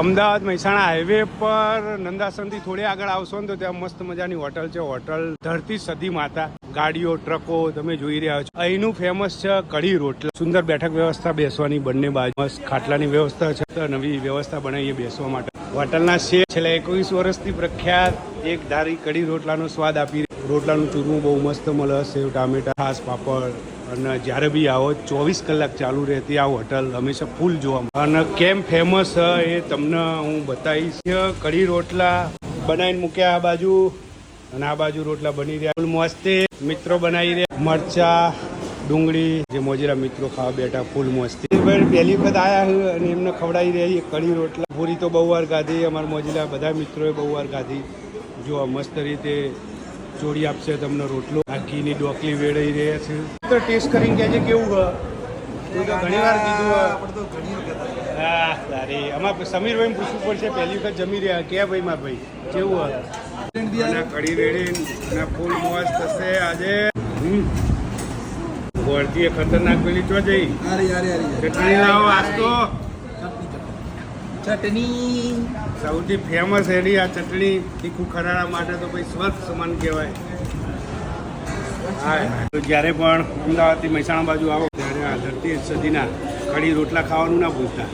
Ahmedabad Mehsana highway પર નંદાસનથી થોડી આગળ આવશો ને તો ત્યાં મસ્ત મજાની હોટલ છે. હોટલ ધરતી સદી માતા. ગાડીઓ, ટ્રકો તમે જોઈ રહ્યા છો. અહીંનું ફેમસ છે કઢી રોટલા. સુંદર બેઠક વ્યવસ્થા બેસવાની બંને બાજુ. મસ્ત ખાટલાની વ્યવસ્થા છે. નવી વ્યવસ્થા બનાવીએ બેસવા માટે. હોટલના શેફ છેલ્લા એકવીસ વર્ષથી પ્રખ્યાત એક ધારી કઢી રોટલાનો સ્વાદ આપી રોટલાનું ચૂરમું બહુ મસ્ત મળે સેવ ટામેટા ખાસ પાપડ. અને જ્યારે બી આવો, ચોવીસ કલાક ચાલુ રહેતી આ હોટલ હંમેશા ફૂલ જોવા અને કેમ ફેમસ એ તમને હું બતાવીશ. કઢી રોટલા બનાવીને મૂક્યા આ બાજુ, અને આ બાજુ રોટલા બની રહ્યા. ફૂલ મસ્તી મિત્રો બનાવી રહ્યા. મરચા, ડુંગળી, જે મોજીરા મિત્રો ખાવા બેઠા, ફૂલ મસ્તી પહેલી વખત આવ્યા અને એમને ખવડાવી રહી કઢી રોટલા. પૂરી તો બહુ વાર ખાધી અમારા મોજીલા બધા મિત્રોએ બહુ વાર ખાધી જો મસ્ત રીતે જોડી આપશે તમને રોટલો. આ ઘીની ડોકલી વેડાઈ રહ્યા છે. તો ટેસ્ટ કરીને કહેજે કેવું તું તો ઘણી વાર કીધું. આપણે તો ઘણી વખત હા તારી. આમાં સમીરભાઈ પૂછવું પડશે પહેલી વખત જમી રહ્યા. કે ભાઈ માર ભાઈ? કેવું કઢી રેડી. અને ફૂલ મોજ થશે આજે. હમ. એ ખતરનાક પેલી ચો જઈ ચટણી લાવો આજ તો. ચટણી. સૌથી ફેમસ એની આ ચટણી, તીખું ખરાડા માટે તો ભાઈ સ્વચ્છ સમાન કહેવાય. હા તો જ્યારે પણ અમદાવાદથી મહેસાણા બાજુ આવો, ત્યારે આ ધરતી સદીના કઢી રોટલા ખાવાનું ના ભૂલતા.